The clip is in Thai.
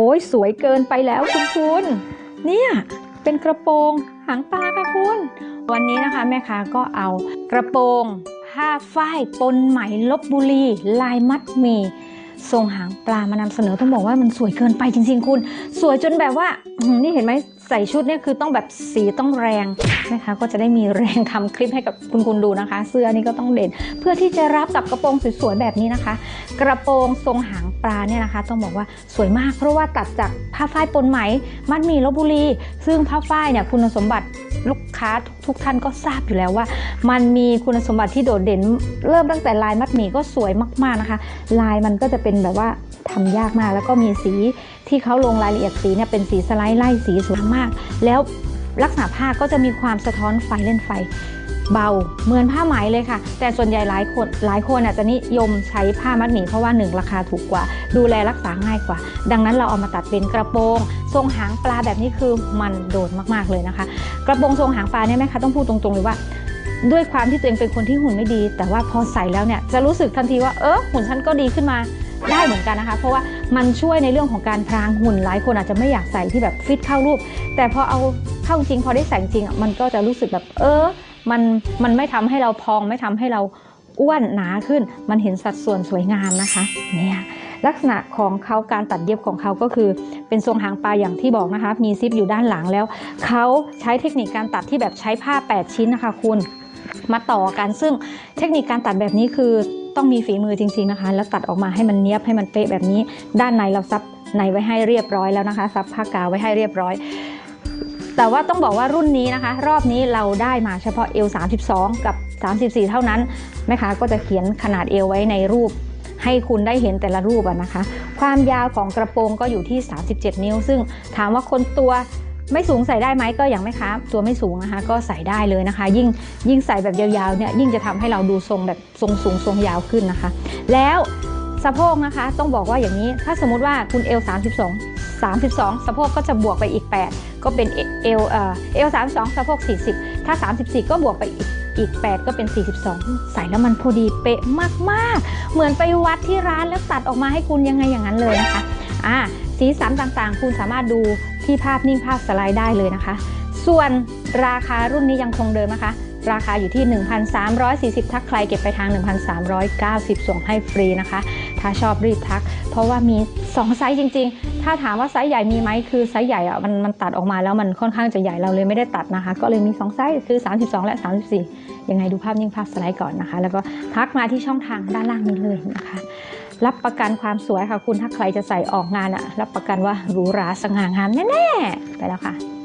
โอ้ยสวยเกินไปแล้วคุณคุณเนี่ยเป็นกระโปรงหางปลาค่ะคุณ วันนี้นะคะแม่ค้าก็เอากระโปรงผ้าฝ้ายปนไหมลบบุรีลายมัดมีทรงหางปลามานำเสนอต้องบอกว่ามันสวยเกินไปจริงๆคุณ สวยจนแบบว่า นี่เห็นไหม ใส่ชุดเนี่ยคือต้องแบบสีต้องแรงนะคะ ก็จะได้มีแรงทำคลิปให้กับคุณคุณดูนะคะ เสื้อนี่ก็ต้องเด่น เพื่อที่จะรับกับกระโปรงสวยๆแบบนี้นะคะ กระโปรงทรงหางปลาเนี่ยนะคะ ต้องบอกว่าสวยมาก เพราะว่าตัดจากผ้าฝ้ายปนไหม มัดหมีลบบุรี ซึ่งผ้าฝ้ายเนี่ยคุณสมบัติลูกค้าทุกท่านก็ทราบอยู่แล้วว่า มันมีคุณสมบัติที่โดดเด่น เริ่มตั้งแต่ลายมัดหมี่ก็สวยมากๆนะคะ ลายมันก็จะเป็นแบบว่าทำยากมากแล้วก็มีสี ที่เขาลงรายละเอียดสีเนี่ยเป็นสีสไลด์ไล่สีสวยมาก แล้วลักษณะผ้าก็จะมีความสะท้อนไฟเล่นไฟ เบาเหมือนผ้าไหมเลยค่ะ แต่ส่วนใหญ่หลายคนหลายคนอาจจะนิยมใช้ผ้ามัดหมี่เพราะว่าหนึ่งราคาถูกกว่า ดูแลรักษาง่ายกว่า ดังนั้นเราเอามาตัดเป็นกระโปรง ทรงหางปลาแบบนี้คือมันโดดมากๆเลยนะคะ กระโปรงทรงหางปลาเนี่ยแม่คะต้องพูดตรงๆเลยว่าด้วยความที่ตัวเองเป็นคนที่หุ่นไม่ดี แต่ว่าพอใส่แล้วเนี่ยจะรู้สึกทันทีว่าเออหุ่นฉันก็ดีขึ้นมา ได้เหมือนกันนะคะ เพราะว่ามันช่วยในเรื่องของการพรางหุ่นหลายคนอาจจะไม่อยากใส่ที่แบบฟิตเข้ารูป แต่พอเอาเข้าจริงพอได้ใส่จริงอะมันก็จะรู้สึกแบบ เออ มันมันไม่ทำให้เราพองไม่ทำให้เราอ้วนหนาขึ้น มันเห็นสัดส่วนสวยงามนะคะเนี่ยลักษณะของเขาการตัดเย็บของเขาก็คือ เป็นทรงหางปลาอย่างที่บอกนะคะ มีซิปอยู่ด้านหลังแล้ว เขาใช้เทคนิคการตัดที่แบบใช้ผ้า 8 ชิ้นนะคะคุณ มาต่อกันซึ่งเทคนิคการตัดแบบนี้คือ ต้องมีฝีมือจริงๆนะคะ แล้วตัดออกมาให้มันเนี้ยบให้มันเป๊ะแบบนี้ ด้านในเราซับในไว้ให้เรียบร้อยแล้วนะคะ ซับผ้ากาวไว้ให้เรียบร้อย แต่ว่าต้องบอกว่ารุ่นนี้นะคะ รอบนี้เราได้มาเฉพาะเอว32 กับ 34 เท่านั้นแม่ค้าก็จะเขียนขนาดเอวไว้ในรูปให้คุณได้เห็นแต่ละรูปอะนะคะ ความยาวของกระโปรงก็อยู่ที่ 37 นิ้ว ซึ่งถามว่าคนตัว ไม่สูงใส่ได้ไหมก็อย่างไม่ค้าตัวไม่สูงนะคะ ก็ใส่ได้เลยนะคะ ยิ่งยิ่งใส่แบบยาวๆเนี่ยยิ่งจะทำให้เราดูทรงแบบทรงสูงทรงยาวขึ้นนะคะ แล้วสะโพกนะคะ ต้องบอกว่าอย่างนี้ถ้าสมมุติว่าคุณเอว32 32 สะโพกก็จะบวกไปอีก 8 ก็เป็นเอวเอ่อเอว32สะโพก 40 ถ้า 34 ก็บวกไปอีกอีก 8 ก็เป็น 42 ใส่แล้วมันพอดีเป๊ะมากๆ เหมือนไปวัดที่ร้านแล้วตัดออกมาให้คุณยังไงอย่างนั้นเลยนะคะอ่าสีสันต่างๆ คุณสามารถดู ที่ภาพนิ่งภาพสไลด์ได้เลยนะคะ ส่วนราคารุ่นนี้ยังคงเดิมนะคะ ราคาอยู่ที่ 1,340ถ้าใครเก็บไปทาง 1,390 ส่งให้ฟรีนะคะ ถ้าชอบรีบทัก เพราะว่ามี 2 ไซส์จริง ๆ ถ้าถามว่าไซส์ใหญ่มีไหมคือไซส์ใหญ่อะมันมันตัดออกมาแล้วมันค่อนข้างจะใหญ่เราเลยไม่ได้ตัดนะคะ ก็เลยมี 2 ไซส์คือ 32 และ 34 ยังไงดูภาพนิ่งภาพสไลด์ก่อนนะคะ แล้วก็ทักมาที่ช่องทางด้านล่างนี้เลยนะคะ รับประกันความสวยค่ะคุณถ้าใครจะใส่ออกงานอะรับประกันว่าหรูหราสง่างามแน่ๆไปแล้วค่ะ